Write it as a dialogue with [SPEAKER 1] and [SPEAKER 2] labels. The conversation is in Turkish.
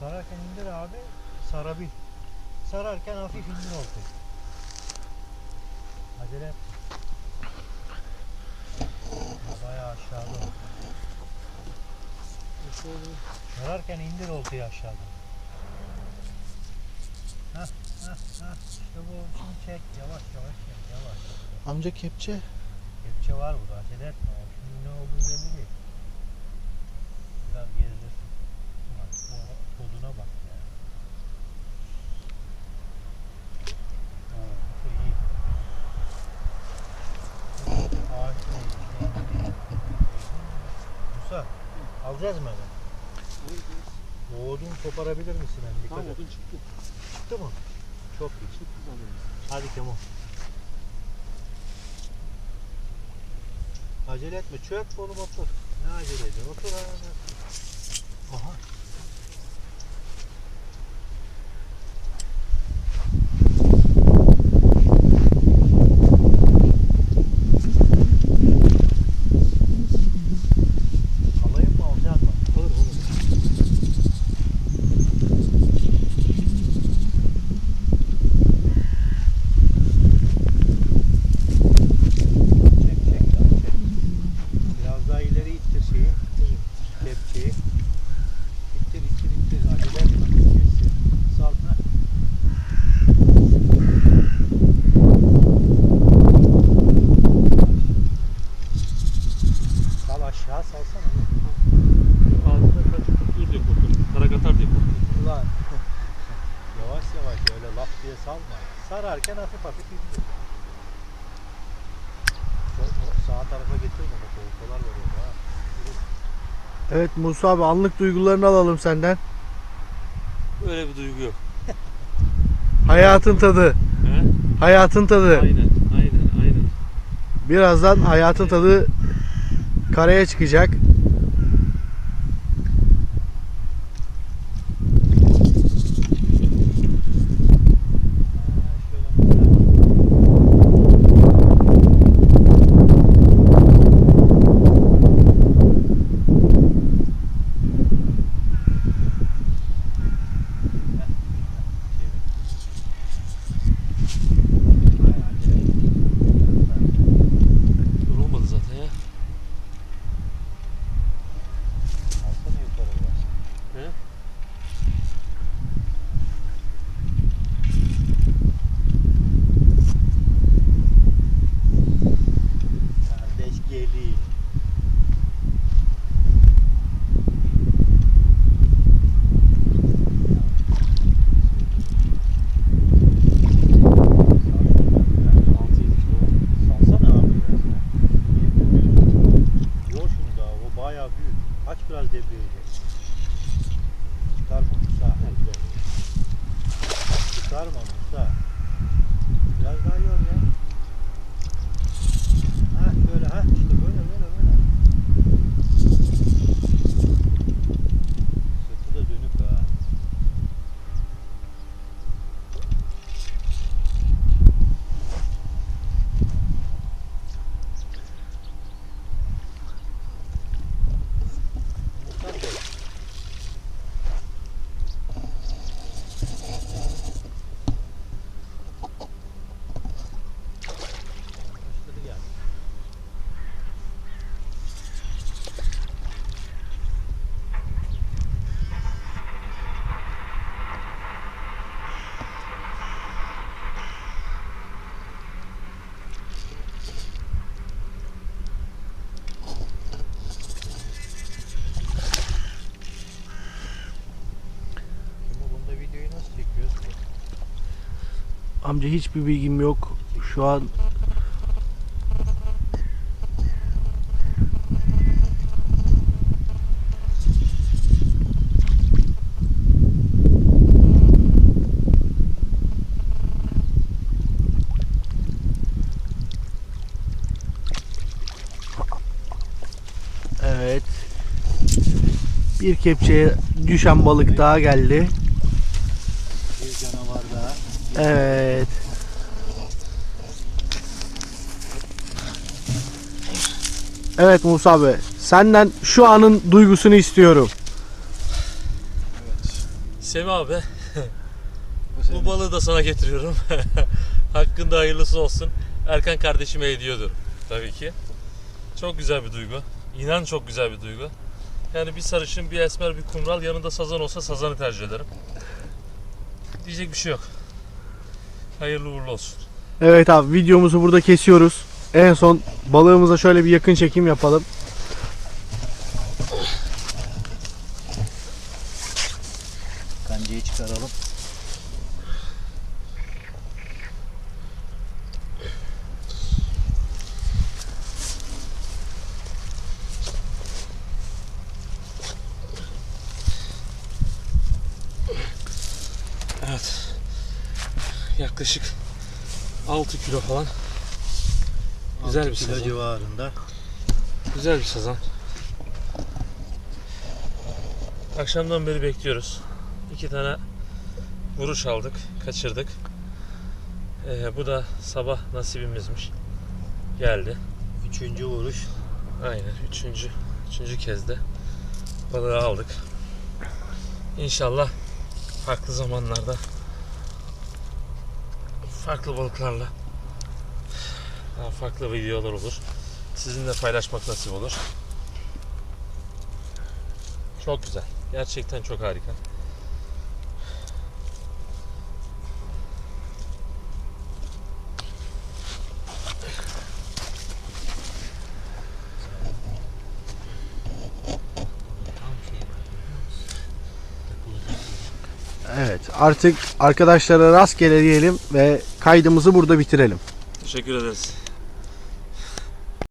[SPEAKER 1] Sararken indir abi. Sarabil. Sararken hafif indir oltayı. Acele et. Ya Bayağı aşağıda. o. Sararken indir oltayı aşağıdan. Hah hah hah. İşte bu. Şimdi çek. Yavaş yavaş çek. Yavaş.
[SPEAKER 2] Amca kepçe.
[SPEAKER 1] Kepçe var burada. Acele etme. O Şimdi ne olduğu belli değil. Biraz gezdirsin. Ulan o koduna bak ya. Ha, bu iyi. Harika iyi. Musa, alacağız mı hemen? Yoğurdun koparabilir misin hem? Dikkat
[SPEAKER 3] Tamam
[SPEAKER 1] et.
[SPEAKER 3] odun çıktı.
[SPEAKER 1] Çıktı mı? Çok iyi.
[SPEAKER 3] Çıktı sanırım.
[SPEAKER 1] Hadi Kemo. Acele etme. Çök oğlum otur. Ne acele ediyorsun? Otur ha. Aha. Sararken hafif hafif o sağ tarafa getirme. Bak oltalar var orada. ha.
[SPEAKER 2] Evet Musa abi anlık duygularını alalım senden.
[SPEAKER 3] Öyle bir duygu yok.
[SPEAKER 2] Hayatın tadı.
[SPEAKER 3] He?
[SPEAKER 2] Hayatın tadı.
[SPEAKER 3] Aynen, aynen, aynen.
[SPEAKER 2] Birazdan hayatın tadı karaya çıkacak.
[SPEAKER 1] got him on
[SPEAKER 2] Amca hiçbir bilgim yok. Şu an Evet. Bir kepçeye düşen balık daha geldi.
[SPEAKER 1] Bir canavar daha.
[SPEAKER 2] Evet. Evet Musa abi. Senden şu anın duygusunu istiyorum.
[SPEAKER 1] Evet.
[SPEAKER 3] Semih abi bu balığı da sana getiriyorum. Hakkında hayırlısı olsun. Erkan kardeşime hediye ediyorum. Tabii ki. Çok güzel bir duygu. İnan çok güzel bir duygu. Yani bir sarışın, bir esmer, bir kumral yanında sazan olsa sazanı tercih ederim. Diyecek bir şey yok. Hayırlı uğurlu olsun.
[SPEAKER 2] Evet abi videomuzu burada kesiyoruz. En son balığımıza şöyle bir yakın çekim yapalım.
[SPEAKER 1] Kancayı çıkaralım.
[SPEAKER 3] Evet. Yaklaşık 6 kilo falan. Güzel bir sazan.
[SPEAKER 1] civarında.
[SPEAKER 3] Güzel bir sazan. Akşamdan beri bekliyoruz. İki tane vuruş aldık, kaçırdık. Ee, bu da sabah nasibimizmiş. Geldi.
[SPEAKER 1] Üçüncü vuruş.
[SPEAKER 3] Aynen üçüncü, üçüncü kez de balığı aldık. İnşallah farklı zamanlarda farklı balıklarla daha farklı videolar olur. Sizinle paylaşmak nasip olur. Çok güzel. Gerçekten çok harika.
[SPEAKER 2] Evet artık arkadaşlara rastgele diyelim ve kaydımızı burada bitirelim.
[SPEAKER 3] Teşekkür ederiz.